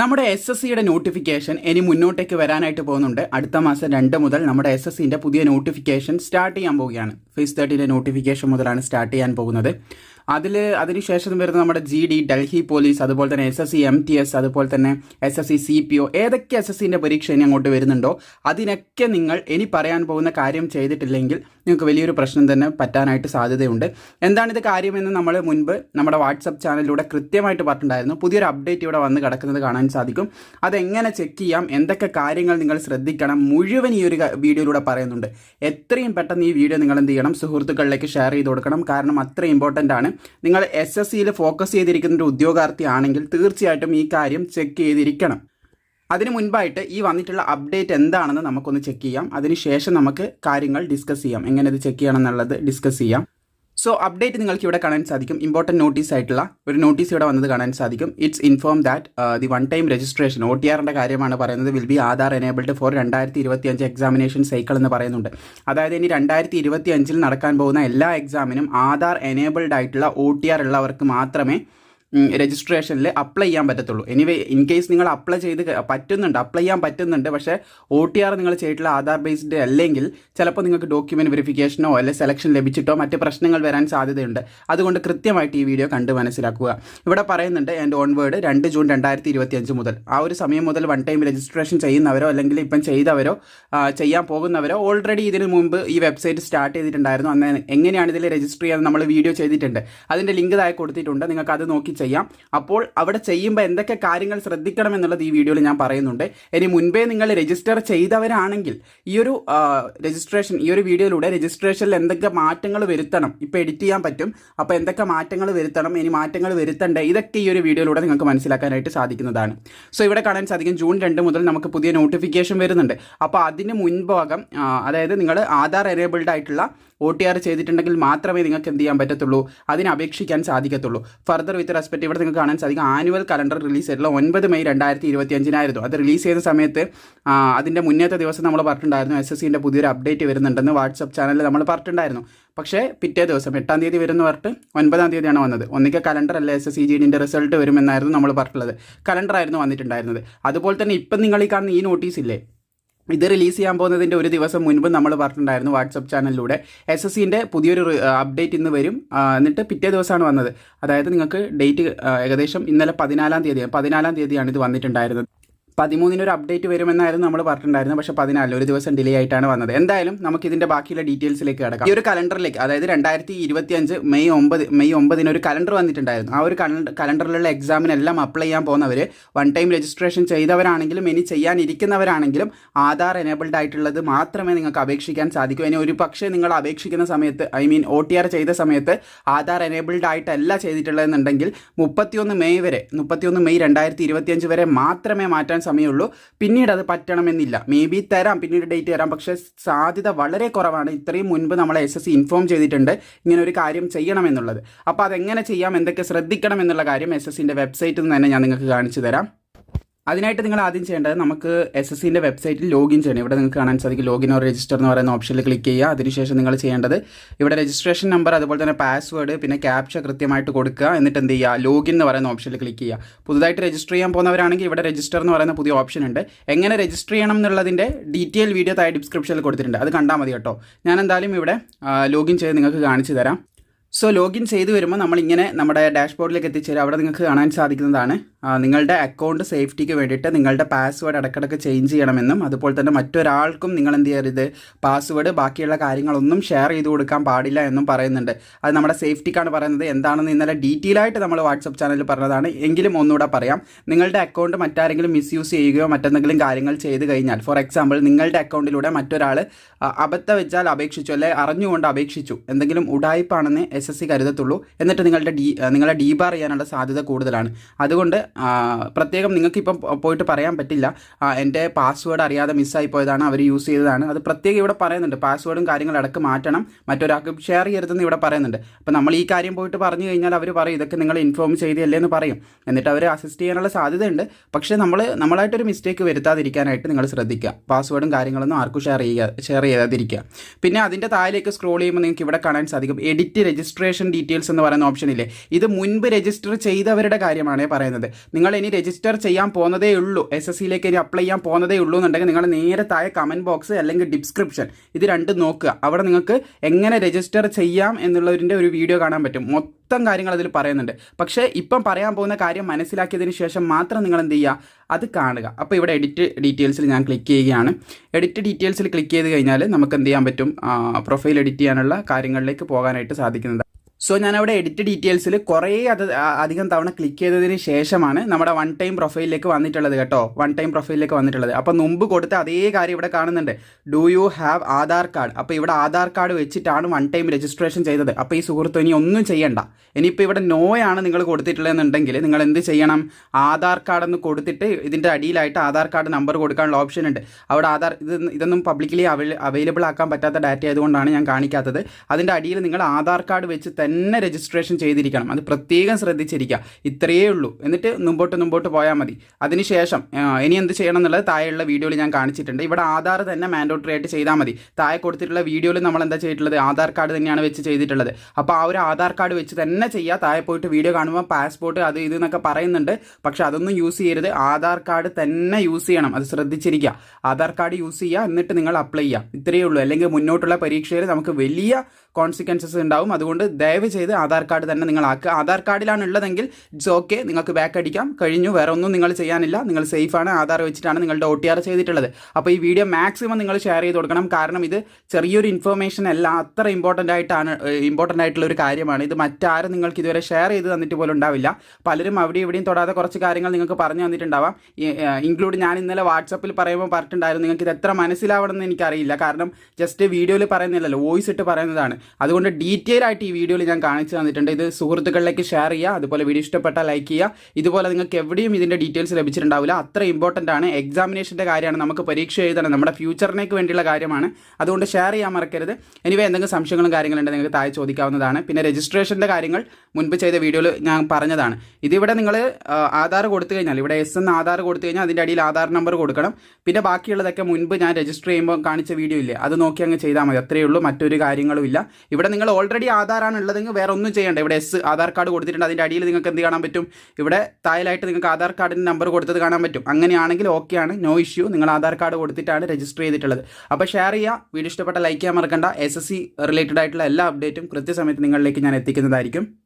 നമ്മുടെ S S സിയുടെ notification ഇനി മുന്നോട്ടേക്ക് വരാനായിട്ട് പോകുന്നുണ്ട്. അടുത്ത മാസം രണ്ട് മുതൽ നമ്മുടെ എസ് എസ് സിന്റെ പുതിയ നോട്ടിഫിക്കേഷൻ സ്റ്റാർട്ട് ചെയ്യാൻ പോവുകയാണ്. ഫേസ് തേർട്ടിന്റെ നോട്ടിഫിക്കേഷൻ മുതലാണ് സ്റ്റാർട്ട് ചെയ്യാൻ പോകുന്നത്. അതിൽ അതിനുശേഷം വരുന്ന നമ്മുടെ ജി ഡി ഡൽഹി പോലീസ് അതുപോലെ തന്നെ S S C M T S അതുപോലെ തന്നെ S S C C P O ഏതൊക്കെ എസ് എസ് സിന്റെ പരീക്ഷ ഇനി അങ്ങോട്ട് വരുന്നുണ്ടോ അതിനൊക്കെ നിങ്ങൾ ഇനി പറയാൻ പോകുന്ന കാര്യം ചെയ്തിട്ടില്ലെങ്കിൽ നിങ്ങൾക്ക് വലിയൊരു പ്രശ്നം തന്നെ പറ്റാനായിട്ട് സാധ്യതയുണ്ട്. എന്താണിത് കാര്യമെന്ന് നമ്മൾ മുൻപ് നമ്മുടെ വാട്സപ്പ് ചാനലിലൂടെ കൃത്യമായിട്ട് പറഞ്ഞിട്ടുണ്ടായിരുന്നു. പുതിയൊരു അപ്ഡേറ്റ് ഇവിടെ വന്ന് കിടക്കുന്നത് കാണാൻ സാധിക്കും. അതെങ്ങനെ ചെക്ക് ചെയ്യാം? എന്തൊക്കെ കാര്യങ്ങൾ നിങ്ങൾ ശ്രദ്ധിക്കണം? മുഴുവൻ ഈ ഒരു വീഡിയോയിലൂടെ പറയുന്നുണ്ട്. എത്രയും പെട്ടെന്ന് ഈ വീഡിയോ നിങ്ങൾ എന്ത് ചെയ്യണം? സുഹൃത്തുക്കളിലേക്ക് ഷെയർ ചെയ്ത് കൊടുക്കണം. കാരണം അത്ര ഇമ്പോർട്ടന്റ് ആണ്. നിങ്ങൾ എസ് എസ് സിയിൽ ഫോക്കസ് ചെയ്തിരിക്കുന്ന ഒരു ഉദ്യോഗാർത്ഥിയാണെങ്കിൽ തീർച്ചയായിട്ടും ഈ കാര്യം ചെക്ക് ചെയ്തിരിക്കണം. അതിനു മുൻപായിട്ട് ഈ വന്നിട്ടുള്ള അപ്ഡേറ്റ് എന്താണെന്ന് നമുക്കൊന്ന് ചെക്ക് ചെയ്യാം. അതിനുശേഷം നമുക്ക് കാര്യങ്ങൾ ഡിസ്കസ് ചെയ്യാം. എങ്ങനെ ഇത് ചെക്ക് ചെയ്യണം എന്നുള്ളത് ഡിസ്കസ് ചെയ്യാം. സോ അപ്ഡേറ്റ് നിങ്ങൾക്ക് ഇവിടെ കാണാൻ സാധിക്കും. ഇമ്പോർട്ടന്റ് നോട്ടീസ് ആയിട്ടുള്ള ഒരു നോട്ടീസ് ഇവിടെ വന്നത് കാണാൻ സാധിക്കും. It's inform that the one time registration O T ആറിന്റെ കാര്യമാണ് പറയുന്നത്. Will be Aadhaar enabled for രണ്ടായിരത്തി ഇരുപത്തി അഞ്ച് എക്സാമിനേഷൻ സൈക്കിൾ എന്ന് പറയുന്നുണ്ട്. അതായത് ഇനി രണ്ടായിരത്തി ഇരുപത്തി അഞ്ചിൽ നടക്കാൻ പോകുന്ന എല്ലാ എക്സാമിനും ആധാർ എനേബിൾഡ് ആയിട്ടുള്ള ഒ ടി ആർ ഉള്ളവർക്ക് മാത്രമേ രജിസ്ട്രേഷനിൽ അപ്ലൈ ചെയ്യാൻ പറ്റത്തുള്ളൂ. എനിവേ ഇൻ കേസ് നിങ്ങൾ അപ്ലൈ ചെയ്ത് പറ്റുന്നുണ്ട് അപ്ലൈ ചെയ്യാൻ പറ്റുന്നുണ്ട് പക്ഷേ ഒ ടി ആർ നിങ്ങൾ ചെയ്തിട്ടുള്ള ആധാർ ബേസ്ഡ് അല്ലെങ്കിൽ ചിലപ്പോൾ നിങ്ങൾക്ക് ഡോക്യുമെന്റ് വെരിഫിക്കേഷനോ അല്ലെങ്കിൽ സെലക്ഷൻ ലഭിച്ചിട്ടോ മറ്റ് പ്രശ്നങ്ങൾ വരാൻ സാധ്യതയുണ്ട്. അതുകൊണ്ട് കൃത്യമായിട്ട് ഈ വീഡിയോ കണ്ട് മനസ്സിലാക്കുക. ഇവിടെ പറയുന്നുണ്ട് എന്റെ ഓൺവേർഡ് രണ്ട് ജൂൺ രണ്ടായിരത്തി ഇരുപത്തി അഞ്ച് മുതൽ. ആ ഒരു സമയം മുതൽ വൺ ടൈം രജിസ്ട്രേഷൻ ചെയ്യുന്നവരോ അല്ലെങ്കിൽ ഇപ്പം ചെയ്തവരോ ചെയ്യാൻ പോകുന്നവരോ ഓൾറെഡി ഇതിന് മുമ്പ് ഈ വെബ്സൈറ്റ് സ്റ്റാർട്ട് ചെയ്തിട്ടുണ്ടായിരുന്നു. അന്ന് എങ്ങനെയാണ് ഇതിൽ രജിസ്റ്റർ ചെയ്യാൻ നമ്മൾ വീഡിയോ ചെയ്തിട്ടുണ്ട്. അതിന്റെ ലിങ്ക് താഴെ കൊടുത്തിട്ടുണ്ട്. നിങ്ങൾക്ക് അത് നോക്കി അപ്പോൾ അവിടെ ചെയ്യുമ്പോൾ എന്തൊക്കെ കാര്യങ്ങൾ ശ്രദ്ധിക്കണം എന്നുള്ളത് ഈ വീഡിയോയിൽ ഞാൻ പറയുന്നുണ്ട്. ഇനി മുൻപേ നിങ്ങൾ രജിസ്റ്റർ ചെയ്തവരാണെങ്കിൽ ഈ ഒരു രജിസ്ട്രേഷൻ ഈ ഒരു വീഡിയോയിലൂടെ രജിസ്ട്രേഷനിൽ എന്തൊക്കെ മാറ്റങ്ങൾ വരുത്തണം. ഇപ്പോൾ എഡിറ്റ് ചെയ്യാൻ പറ്റും. അപ്പോൾ എന്തൊക്കെ മാറ്റങ്ങൾ വരുത്തണം? ഇനി മാറ്റങ്ങൾ വരുത്തണ്ടേ? ഇതൊക്കെ ഈ ഒരു വീഡിയോയിലൂടെ നിങ്ങൾക്ക് മനസ്സിലാക്കാനായിട്ട് സാധിക്കുന്നതാണ്. സോ ഇവിടെ കാണാൻ സാധിക്കും. ജൂൺ രണ്ട് മുതൽ നമുക്ക് പുതിയ നോട്ടിഫിക്കേഷൻ വരുന്നുണ്ട്. അപ്പോൾ അതിന് മുൻഭാഗം അതായത് നിങ്ങൾ ആധാർ എനേബിൾഡ് ആയിട്ടുള്ള ഒ ടി ആർ ചെയ്തിട്ടുണ്ടെങ്കിൽ മാത്രമേ നിങ്ങൾക്ക് എന്ത് ചെയ്യാൻ പറ്റത്തുള്ളൂ? അതിന് അപേക്ഷിക്കാൻ സാധിക്കത്തുള്ളൂ. ഫർദർ വിത്ത് റെസ്പെക്ട് ഇവിടെ നിങ്ങൾക്ക് കാണാൻ സാധിക്കും. ആനുവൽ കലണ്ടർ റിലീസ് ചെയ്തിട്ടുള്ള ഒൻപത് മെയ് രണ്ടായിരത്തി ഇരുപത്തി അഞ്ചിനായിരുന്നു അത് റിലീസ് ചെയ്ത സമയത്ത് അതിന്റെ മുന്നത്തെ ദിവസം നമ്മൾ പറഞ്ഞിട്ടുണ്ടായിരുന്നു. എസ് എസ് സിന്റെ പുതിയൊരു അപ്ഡേറ്റ് വരുന്നുണ്ടെന്ന് വാട്സപ്പ് ചാനലിൽ നമ്മൾ പറഞ്ഞിട്ടുണ്ടായിരുന്നു. പക്ഷേ പിറ്റേ ദിവസം എട്ടാം തീയതി വരുന്ന പറഞ്ഞിട്ട് ഒൻപതാം തീയതിയാണ് വന്നത്. ഒന്നിക്കെ കലണ്ടർ അല്ല എസ് എസ് സി ജി ഡിന്റെ റിസൾട്ട് വരുമെന്നായിരുന്നു നമ്മൾ പറഞ്ഞിട്ടുള്ളത്. കലണ്ടർ ആയിരുന്നു വന്നിട്ടുണ്ടായിരുന്നത്. അതുപോലെ തന്നെ ഇപ്പം നിങ്ങൾ ഈ കാണുന്ന ഈ നോട്ടീസ് ഇല്ലേ? ഇത് റിലീസ് ചെയ്യാൻ പോകുന്നതിന്റെ ഒരു ദിവസം മുൻപ് നമ്മൾ പറഞ്ഞിട്ടുണ്ടായിരുന്നു വാട്സപ്പ് ചാനലിലൂടെ എസ് എസ് സിന്റെ പുതിയൊരു അപ്ഡേറ്റ് ഇന്ന് വരും. എന്നിട്ട് പിറ്റേ ദിവസമാണ് വന്നത്. അതായത് നിങ്ങൾക്ക് ഡേറ്റ് ഏകദേശം ഇന്നലെ പതിനാലാം തീയതി പതിനാലാം തീയതിയാണ് ഇത് വന്നിട്ടുണ്ടായിരുന്നത്. പതിമൂന്നിന് ഒരു അപ്ഡേറ്റ് വരുമെന്നായിരുന്നു നമ്മൾ പറഞ്ഞിട്ടുണ്ടായിരുന്നത്. പക്ഷേ പതിനാലിന് ഒരു ദിവസം ഡിലേ ആയിട്ടാണ് വന്നത്. എന്തായാലും നമുക്ക് ഇതിന്റെ ബാക്കിയുള്ള ഡീറ്റെയിൽസിലേക്ക് കിടക്കാം. ഈ ഒരു കലണ്ടറിലേക്ക് അതായത് രണ്ടായിരത്തി ഇരുപത്തി അഞ്ച് മെയ് ഒമ്പത് മെയ് ഒമ്പതിന് ഒരു കലണ്ടർ വന്നിട്ടുണ്ടായിരുന്നു. ആ ഒരു കലണ്ടറിലുള്ള എക്സാമിനെല്ലാം അപ്ലൈ ചെയ്യാൻ പോകുന്നവർ വൺ ടൈം രജിസ്ട്രേഷൻ ചെയ്തവരാണെങ്കിലും ഇനി ചെയ്യാനിരിക്കുന്നവരാണെങ്കിലും ആധാർ എനേബിൾഡ് ആയിട്ടുള്ളത് മാത്രമേ നിങ്ങൾക്ക് അപേക്ഷിക്കാൻ സാധിക്കൂ. ഇനി ഒരു പക്ഷേ നിങ്ങൾ അപേക്ഷിക്കുന്ന സമയത്ത് I mean O T R ചെയ്ത സമയത്ത് ആധാർ എനേബിൾഡ് ആയിട്ടല്ല ചെയ്തിട്ടുള്ളതെന്നുണ്ടെങ്കിൽ മുപ്പത്തിയൊന്ന് മെയ് വരെ മുപ്പത്തിയൊന്ന് മെയ് രണ്ടായിരത്തി ഇരുപത്തിയഞ്ച് വരെ മാത്രമേ മാറ്റാൻ സമയമുള്ളൂ. പിന്നീട് അത് പറ്റണമെന്നില്ല. മേ ബി തരാം പിന്നീട് ഡേറ്റ് തരാം. പക്ഷേ സാധ്യത വളരെ കുറവാണ്. ഇത്രയും മുൻപ് നമ്മളെ എസ് എസ് സി ഇൻഫോം ചെയ്തിട്ടുണ്ട് ഇങ്ങനെ ഒരു കാര്യം ചെയ്യണമെന്നുള്ളത്. അപ്പോൾ അതെങ്ങനെ ചെയ്യാം എന്തൊക്കെ ശ്രദ്ധിക്കണം എന്നുള്ള കാര്യം എസ് എസ് സിന്റെ വെബ്സൈറ്റിൽ നിന്ന് തന്നെ ഞാൻ നിങ്ങൾക്ക് കാണിച്ചു തരാം. അതിനായിട്ട് നിങ്ങൾ ആദ്യം ചെയ്യേണ്ടത് നമുക്ക് എസ് എസ് സിന്റെ വെബ്സൈറ്റിൽ ലോഗിൻ ചെയ്യണം. ഇവിടെ നിങ്ങൾക്ക് കാണാൻ സാധിക്കും ലോഗിൻ ഓർ രജിസ്റ്റർ എന്ന് പറയുന്ന ഓപ്ഷനിൽ ക്ലിക്ക് ചെയ്യുക. അതിനുശേഷം നിങ്ങൾ ചെയ്യേണ്ടത് ഇവിടെ രജിസ്ട്രേഷൻ നമ്പർ അതുപോലെ തന്നെ പാസ്വേഡ് പിന്നെ ക്യാപ്ച കൃത്യമായിട്ട് കൊടുക്കുക. എന്നിട്ട് എന്ത് ചെയ്യുക? ലോഗിൻ എന്ന് പറയുന്ന ഓപ്ഷനിൽ ക്ലിക്ക് ചെയ്യുക. പുതുതായിട്ട് രജിസ്റ്റർ ചെയ്യാൻ പോകുന്നവരാണെങ്കിൽ ഇവിടെ രജിസ്റ്റർ എന്ന് പറയുന്ന പുതിയ ഓപ്ഷൻ ഉണ്ട്. എങ്ങനെ രജിസ്റ്റർ ചെയ്യണം എന്നുള്ളതിന്റെ ഡീറ്റെയിൽ വീഡിയോ താഴെ ഡിസ്ക്രിപ്ഷനിൽ കൊടുത്തിട്ടുണ്ട്. അത് കണ്ടാൽ മതി കേട്ടോ. ഞാൻ എന്തായാലും ഇവിടെ ലോഗിൻ ചെയ്ത് നിങ്ങൾക്ക് കാണിച്ചു തരാം. സോ ലോഗിൻ ചെയ്ത് വരുമ്പോൾ നമ്മളിങ്ങനെ നമ്മുടെ ഡാഷ്ബോർഡിലേക്ക് എത്തിച്ചേരും. അവിടെ നിങ്ങൾക്ക് കാണാൻ സാധിക്കുന്നതാണ്. നിങ്ങളുടെ അക്കൗണ്ട് സേഫ്റ്റിക്ക് വേണ്ടിയിട്ട് നിങ്ങളുടെ പാസ്വേഡ് ഇടയ്ക്കിടയ്ക്ക് ചേഞ്ച് ചെയ്യണമെന്നും അതുപോലെ തന്നെ മറ്റൊരാൾക്കും നിങ്ങൾ എന്ത് ചെയ്യരുത് പാസ്വേഡ് ബാക്കിയുള്ള കാര്യങ്ങളൊന്നും ഷെയർ ചെയ്ത് കൊടുക്കാൻ പാടില്ല എന്നും പറയുന്നുണ്ട്. അത് നമ്മുടെ സേഫ്റ്റിക്കാണ് പറയുന്നത്. എന്താണെന്ന് ഇന്നലെ ഡീറ്റെയിൽ ആയിട്ട് നമ്മൾ വാട്സപ്പ് ചാനലിൽ പറഞ്ഞതാണ്. എങ്കിലും ഒന്നുകൂടെ പറയാം. നിങ്ങളുടെ അക്കൗണ്ട് മറ്റാരെങ്കിലും മിസ്യൂസ് ചെയ്യുകയോ മറ്റെന്തെങ്കിലും കാര്യങ്ങൾ ചെയ്ത് കഴിഞ്ഞാൽ ഫോർ എക്സാമ്പിൾ നിങ്ങളുടെ അക്കൗണ്ടിലൂടെ മറ്റൊരാൾ അബദ്ധ വെച്ചാൽ അപേക്ഷിച്ചു അല്ലെ അറിഞ്ഞുകൊണ്ട് അപേക്ഷിച്ചു. എന്തെങ്കിലും ഉടായ്പാണെന്ന് എസ് എസ് സി കരുതത്തുള്ളൂ. എന്നിട്ട് നിങ്ങളുടെ ഡി നിങ്ങളെ ഡീബാർ ചെയ്യാനുള്ള സാധ്യത കൂടുതലാണ്. അതുകൊണ്ട് പ്രത്യേകം നിങ്ങൾക്കിപ്പം പോയിട്ട് പറയാൻ പറ്റില്ല. എന്റെ പാസ്വേഡ് അറിയാതെ മിസ്സായി പോയതാണ് അവർ യൂസ് ചെയ്തതാണ്. അത് പ്രത്യേകം ഇവിടെ പറയുന്നുണ്ട്. പാസ്വേഡും കാര്യങ്ങളും ഇടയ്ക്ക് മാറ്റണം. മറ്റൊരാൾക്ക് ഷെയർ ചെയ്യരുതെന്ന് ഇവിടെ പറയുന്നുണ്ട്. അപ്പോൾ നമ്മൾ ഈ കാര്യം പോയിട്ട് പറഞ്ഞു കഴിഞ്ഞാൽ അവർ പറയും ഇതൊക്കെ നിങ്ങൾ ഇൻഫോം ചെയ്തല്ലേ എന്ന് പറയും. എന്നിട്ട് അവർ അസിസ്റ്റ് ചെയ്യാനുള്ള സാധ്യതയുണ്ട്. പക്ഷേ നമ്മൾ നമ്മളായിട്ടൊരു മിസ്റ്റേക്ക് വരുത്താതിരിക്കാനായിട്ട് നിങ്ങൾ ശ്രദ്ധിക്കുക. പാസ്വേഡും കാര്യങ്ങളൊന്നും ആർക്കും ഷെയർ ചെയ്യുക ഷെയർ ചെയ്യാതിരിക്കുക. പിന്നെ അതിന്റെ താഴേക്ക് സ്ക്രോൾ ചെയ്യുമ്പോൾ നിങ്ങൾക്ക് ഇവിടെ കാണാൻ സാധിക്കും. എഡിറ്റ് രജിസ്ട്രേഷൻ ഡീറ്റെയിൽസ് എന്ന് പറയുന്ന ഓപ്ഷൻ ഇല്ലേ? ഇത് മുൻപ് രജിസ്റ്റർ ചെയ്തവരുടെ കാര്യമാണ് പറയുന്നത്. നിങ്ങൾ ഇനി രജിസ്റ്റർ ചെയ്യാൻ പോകുന്നതേ ഉള്ളൂ. എസ് എസ് സിയിലേക്ക് ഇനി അപ്ലൈ ചെയ്യാൻ പോകുന്നതേ ഉള്ളൂ എന്നുണ്ടെങ്കിൽ നിങ്ങൾ നേരെ താഴെ കമന്റ് ബോക്സ് അല്ലെങ്കിൽ ഡിസ്ക്രിപ്ഷൻ ഇത് രണ്ടും നോക്കുക. അവിടെ നിങ്ങൾക്ക് എങ്ങനെ രജിസ്റ്റർ ചെയ്യാം എന്നുള്ളതിന്റെ ഒരു വീഡിയോ കാണാൻ പറ്റും. മൊത്തം കാര്യങ്ങൾ അതിൽ പറയുന്നുണ്ട്. പക്ഷേ ഇപ്പം പറയാൻ പോകുന്ന കാര്യം മനസ്സിലാക്കിയതിന് ശേഷം മാത്രം നിങ്ങൾ എന്ത് ചെയ്യുക? അത് കാണുക. അപ്പോൾ ഇവിടെ എഡിറ്റ് ഡീറ്റെയിൽസിൽ ഞാൻ ക്ലിക്ക് ചെയ്യുകയാണ്. എഡിറ്റ് ഡീറ്റെയിൽസിൽ ക്ലിക്ക് ചെയ്ത് കഴിഞ്ഞാൽ നമുക്ക് എന്ത് ചെയ്യാൻ പറ്റും? പ്രൊഫൈൽ എഡിറ്റ് ചെയ്യാനുള്ള കാര്യങ്ങളിലേക്ക് പോകാനായിട്ട് സാധിക്കുന്നത് സോ ഞാൻ അവിടെ എഡിറ്റ് ഡീറ്റെയിൽസിൽ കുറേ അത് അധികം തവണ ക്ലിക്ക് ചെയ്തതിന് ശേഷമാണ് നമ്മുടെ വൺ ടൈം പ്രൊഫൈലിലേക്ക് വന്നിട്ടുള്ളത് കേട്ടോ. വൺ ടൈം പ്രൊഫൈലിലേക്ക് വന്നിട്ടുള്ളത്. അപ്പോൾ മുമ്പ് കൊടുത്ത അതേ കാര്യം ഇവിടെ കാണുന്നുണ്ട്. Do you have Aadhaar card അപ്പോൾ ഇവിടെ ആധാർ കാർഡ് വെച്ചിട്ടാണ് വൺ ടൈം രജിസ്ട്രേഷൻ ചെയ്തത്. അപ്പോൾ ഈ സുഹൃത്തു ഇനി ഒന്നും ചെയ്യണ്ട. ഇനിയിപ്പോൾ ഇവിടെ നോയാണ് നിങ്ങൾ കൊടുത്തിട്ടുള്ളതെന്നുണ്ടെങ്കിൽ നിങ്ങൾ എന്ത് ചെയ്യണം? ആധാർ കാർഡ് എന്ന് കൊടുത്തിട്ട് ഇതിന്റെ അടിയിലായിട്ട് ആധാർ കാർഡ് നമ്പർ കൊടുക്കാനുള്ള ഓപ്ഷൻ ഉണ്ട്. അവിടെ ആധാർ ഇത് ഇതൊന്നും പബ്ലിക്കലി അവൈലബിൾ ആക്കാൻ പറ്റാത്ത ഡാറ്റ ആയതുകൊണ്ടാണ് ഞാൻ കാണിക്കാത്തത്. അതിന്റെ അടിയിൽ നിങ്ങൾ ആധാർ കാർഡ് വെച്ച് തന്നെ രജിസ്ട്രേഷൻ ചെയ്തിരിക്കണം. അത് പ്രത്യേകം ശ്രദ്ധിച്ചിരിക്കുക. ഇത്രയേ ഉള്ളൂ. എന്നിട്ട് മുമ്പോട്ട് മുമ്പോട്ട് പോയാൽ മതി. അതിനുശേഷം ഇനി എന്ത് ചെയ്യണം എന്നുള്ളത് താഴെയുള്ള വീഡിയോയിൽ ഞാൻ കാണിച്ചിട്ടുണ്ട്. ഇവിടെ ആധാർ തന്നെ മാൻഡോട്ടറി ആയിട്ട് ചെയ്താൽ മതി. താഴെ കൊടുത്തിട്ടുള്ള വീഡിയോയിൽ നമ്മൾ എന്താ ചെയ്തിട്ടുള്ളത്? ആധാർ കാർഡ് തന്നെയാണ് വെച്ച് ചെയ്തിട്ടുള്ളത്. അപ്പോൾ ആ ഒരു ആധാർ കാർഡ് വെച്ച് തന്നെ ചെയ്യുക താഴെ പോയിട്ട് വീഡിയോ കാണുമ്പോൾ പാസ്പോർട്ട് അത് ഇത് എന്നൊക്കെ പറയുന്നുണ്ട്. പക്ഷെ അതൊന്നും യൂസ് ചെയ്യരുത്. ആധാർ കാർഡ് തന്നെ യൂസ് ചെയ്യണം. അത് ശ്രദ്ധിച്ചിരിക്കുക. ആധാർ കാർഡ് യൂസ് ചെയ്യുക. എന്നിട്ട് നിങ്ങൾ അപ്ലൈ ചെയ്യുക. ഇത്രയേ ഉള്ളൂ. അല്ലെങ്കിൽ മുന്നോട്ടുള്ള പരീക്ഷയിൽ നമുക്ക് വലിയ കോൺസിക്വൻസസ് ഉണ്ടാവും. അതുകൊണ്ട് ദയവ് ചെയ്ത് ആധാർ കാർഡ് തന്നെ നിങ്ങൾ ആക്കുക ആധാർ കാർഡിലാണ് ഉള്ളതെങ്കിൽ ഇറ്റ്സ് ഓക്കെ. നിങ്ങൾക്ക് ബാക്ക് അടിക്കാം. കഴിഞ്ഞു. വേറെ ഒന്നും നിങ്ങൾ ചെയ്യാനില്ല. നിങ്ങൾ സേഫാണ്. ആധാർ വെച്ചിട്ടാണ് നിങ്ങളുടെ ഒ ടി ആർ ചെയ്തിട്ടുള്ളത്. അപ്പോൾ ഈ വീഡിയോ മാക്സിമം നിങ്ങൾ ഷെയർ ചെയ്ത് കൊടുക്കണം. കാരണം ഇത് ചെറിയൊരു ഇൻഫർമേഷൻ അല്ല. അത്ര ഇമ്പോർട്ടന്റ് ആയിട്ടാണ് ഇമ്പോർട്ടന്റ് ആയിട്ടുള്ള ഒരു കാര്യമാണ്. ഇത് മറ്റാരും നിങ്ങൾക്ക് ഇതുവരെ ഷെയർ ചെയ്ത് തന്നിട്ട് പോലും ഉണ്ടാവില്ല. പലരും അവിടെ ഇവിടെയും തൊടാതെ കുറച്ച് കാര്യങ്ങൾ നിങ്ങൾക്ക് പറഞ്ഞു തന്നിട്ടുണ്ടാവാം. ഇൻക്ലൂഡ് ഞാൻ ഇന്നലെ വാട്സപ്പിൽ പറയുമ്പോൾ പറഞ്ഞിട്ടുണ്ടായിരുന്നു. നിങ്ങൾക്ക് ഇത് എത്ര മനസ്സിലാവണമെന്ന് എനിക്കറിയില്ല. കാരണം ജസ്റ്റ് വീഡിയോയിൽ പറയുന്നില്ലല്ലോ. വോയിസ് ഇട്ട് പറയുന്നതാണ്. അതുകൊണ്ട് ഡീറ്റെയിൽ ആയിട്ട് ഈ വീഡിയോയിൽ ഞാൻ കാണിച്ചു തന്നിട്ടുണ്ട്. ഇത് സുഹൃത്തുക്കളിലേക്ക് ഷെയർ ചെയ്യുക. അതുപോലെ വീഡിയോ ഇഷ്ടപ്പെട്ടാൽ ലൈക്ക് ചെയ്യുക. ഇതുപോലെ നിങ്ങൾക്ക് എവിടെയും ഇതിന്റെ ഡീറ്റെയിൽസ് ലഭിച്ചിട്ടുണ്ടാവില്ല. അത്ര ഇമ്പോർട്ടന്റ് ആണ്. എക്സാമിനേഷന്റെ കാര്യമാണ് നമുക്ക് പരീക്ഷ എഴുതണം. നമ്മുടെ ഫ്യൂച്ചറിനേക്ക് വേണ്ടിയുള്ള കാര്യമാണ്. അതുകൊണ്ട് ഷെയർ ചെയ്യാൻ മറക്കരുത്. എനിവേ എന്തെങ്കിലും സംശയങ്ങളും കാര്യങ്ങളുണ്ടെങ്കിൽ നിങ്ങൾക്ക് താഴെ ചോദിക്കാവുന്നതാണ്. പിന്നെ രജിസ്ട്രേഷന്റെ കാര്യങ്ങൾ മുൻപ് ചെയ്ത വീഡിയോയിൽ ഞാൻ പറഞ്ഞതാണ്. ഇതിവിടെ നിങ്ങൾ ആധാർ കൊടുത്തു കഴിഞ്ഞാൽ ഇവിടെ എസ് എന്ന ആധാർ കൊടുത്തു കഴിഞ്ഞാൽ അതിന്റെ അടിയിൽ ആധാർ നമ്പർ കൊടുക്കണം. പിന്നെ ബാക്കിയുള്ളതൊക്കെ മുൻപ് ഞാൻ രജിസ്റ്റർ ചെയ്യുമ്പോൾ കാണിച്ച വീഡിയോ ഇല്ലേ? അത് നോക്കി അങ്ങ് ചെയ്താൽ മതി. അത്രയേ ഉള്ളൂ. മറ്റൊരു കാര്യങ്ങളും ഇല്ല. ഇവിടെ നിങ്ങൾ ഓൾറെഡി ആധാറാണ് ഉള്ളതെങ്കിൽ വേറെ ഒന്നും ചെയ്യേണ്ട. ഇവിടെ എസ് ആധാർ കാർഡ് കൊടുത്തിട്ടുണ്ട്. അതിന്റെ അടിയിൽ നിങ്ങൾക്ക് എന്ത് കാണാൻ പറ്റും? ഇവിടെ താഴെയായിട്ട് നിങ്ങൾക്ക് ആധാർ കാർഡിന്റെ നമ്പർ കൊടുത്തത് കാണാൻ പറ്റും. അങ്ങനെയാണെങ്കിൽ ഓക്കെയാണ് നോ ഇഷ്യൂ നിങ്ങൾ ആധാർ കാർഡ് കൊടുത്തിട്ടാണ് രജിസ്റ്റർ ചെയ്തിട്ടുള്ളത്. അപ്പോൾ ഷെയർ ചെയ്യുക. വീഡിയോ ഇഷ്ടപ്പെട്ട ലൈക്ക് ചെയ്യാൻ മറക്കണ്ട. എസ് എസ് സി റിലേറ്റഡ് ആയിട്ടുള്ള എല്ലാ അപ്ഡേറ്റും കൃത്യസമയത്ത് നിങ്ങളിലേക്ക് ഞാൻ എത്തിക്കുന്നതായിരിക്കും.